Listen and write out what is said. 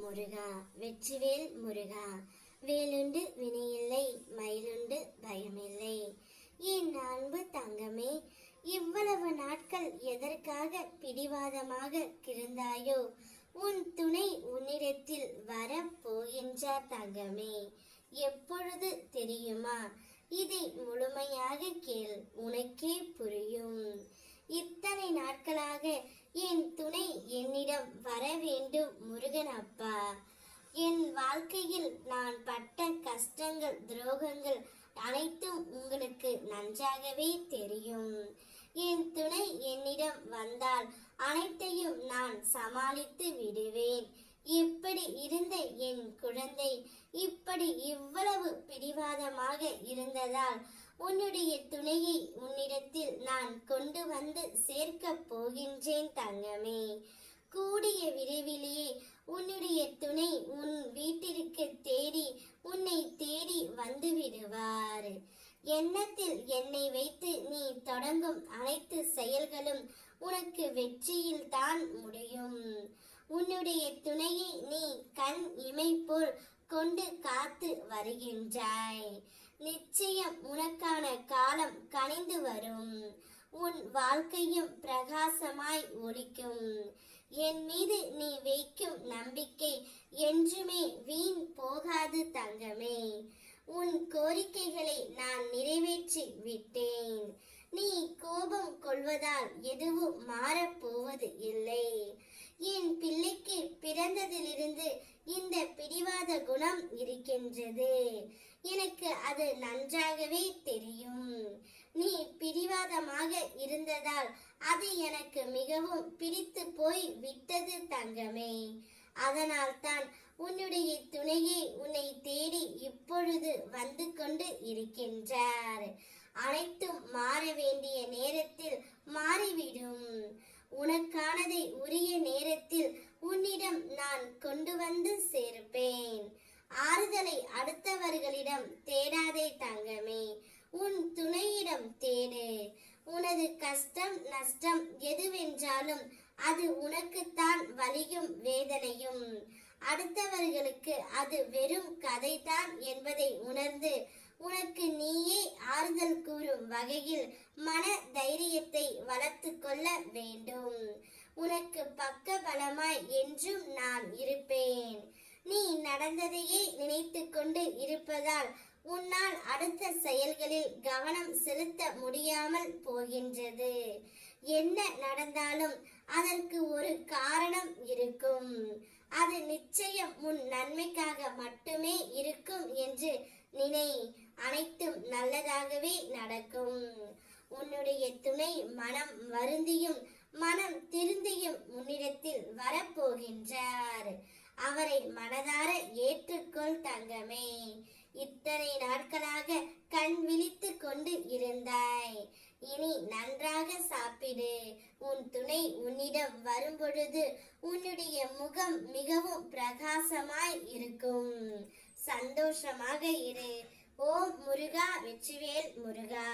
முருகா வெற்றிவேல் முருகா. வேலுண்டு வினையில்லை மயிலுண்டு பயமில்லை. என் அன்பு தங்கமே இவ்வளவு நாட்கள் எதற்காக பிடிவாதமாக கிடந்தாயோ உன் துணை உன்னிடத்தில் வர போகின்றார் தங்கமே. எப்பொழுது தெரியுமா? இதை முழுமையாக கேள் உனக்கே புரியும். இத்தனை நாட்களாக என் துணை என்னிடம் வர வேண்டும் முருகன் வாழ்க்கையில் நான் பட்ட கஷ்டங்கள் துரோகங்கள் அனைத்தும் உங்களுக்கு நன்றாகவே தெரியும். என் துணை என்னிடம் வந்தால் அனைத்தையும் நான் சமாளித்து விடுவேன். இப்படி இருந்த என் குழந்தை இப்படி இவ்வளவு பிடிவாதமாக இருந்ததால் உன்னுடைய துணையை உன்னிடத்தில் நான் கொண்டு வந்து சேர்க்கப் போகின்றேன் தங்கமே. கூடிய விரைவிலேயே உன்னுடைய துணை உன் வீட்டிற்கு தேடி உன்னை தேடி வந்து விடுவார் எண்ணத்தில் என்னை வைத்து நீ தொடங்கும் அனைத்து செயல்களும் உனக்கு வெற்றியில் தான் முடியும். உன்னுடைய துணையை நீ கண் இமை போல் கொண்டு காத்து வருகின்றாய். நிச்சயம் உனக்கான காலம் கனிந்து வரும். உன் வாழ்க்கையும் பிரகாசமாய் ஒழிக்கும் என் மீது நீ வைக்கும் நம்பிக்கை என்றுமே வீண் போகாது தங்கமே. உன் கோரிக்கைகளை நான் நிறைவேற்றி விட்டேன். நீ கோபம் கொள்வதால் எதுவும் மாறப்போவது இல்லை. என் பிள்ளைக்கு பிறந்ததிலிருந்து இந்த பிடிவாத குணம் இருக்கின்றது. எனக்கு அது நன்றாகவே தெரியும். நீ பிடிவாதமாக இருந்ததால் அது எனக்கு மிகவும் பிடித்து போய் விட்டது தங்கமே. அதனால் தான் உன்னுடைய துணையை உன்னை வந்து கொண்டு இருக்கின்றார். அனைத்தும் மாற வேண்டிய நேரத்தில் மாறிவிடும். உனக்கானதை உரிய நேரத்தில் உன்னிடம் நான் கொண்டு வந்து சேர்ப்பேன். ஆறுதலை அடுத்தவர்களிடம் தேடாதே தங்கமே. உன் துணையிடம் தேடு. உனது கஷ்டம் நஷ்டம் எதுவென்றாலும் அது உனக்குத்தான் வலியும் வேதனையும். அடுத்தவர்களுக்கு அது வெறும் கதைதான் என்பதை உணர்ந்து உனக்கு நீயே ஆறுதல் கூறும் வகையில் மன தைரியத்தை வளர்த்து கொள்ள வேண்டும். உனக்கு பக்க பலமாய் என்றும் நான் இருப்பேன். நீ நடந்ததையே நினைத்து கொண்டு இருப்பதால் உன்னால் அடுத்த செயல்களில் கவனம் செலுத்த முடியாமல் போகின்றது. என்ன நடந்தாலும் அதற்கு ஒரு காரணம் இருக்கும். அது நிச்சயம் உன் நன்மைக்காக மட்டுமே இருக்கும் என்று நினை. அனைத்தும் நல்லதாகவே நடக்கும். உன்னுடைய துணை மனம் வருந்தியும் மனம் திருந்தியும் உன்னிடத்தில் வரப்போகின்றார். அவரை மனதார ஏற்றுக்கொள் தங்கமே. இத்தனை நாட்களாக கண் விழித்து கொண்டு இருந்தார் இனி நன்றாக சாப்பிடு. உன் துணை உன்னிடம் வரும்பொழுது உன்னுடைய முகம் மிகவும் பிரகாசமாய் இருக்கும். சந்தோஷமாக இரு. ஓம் முருகா வெற்றிவேல் முருகா.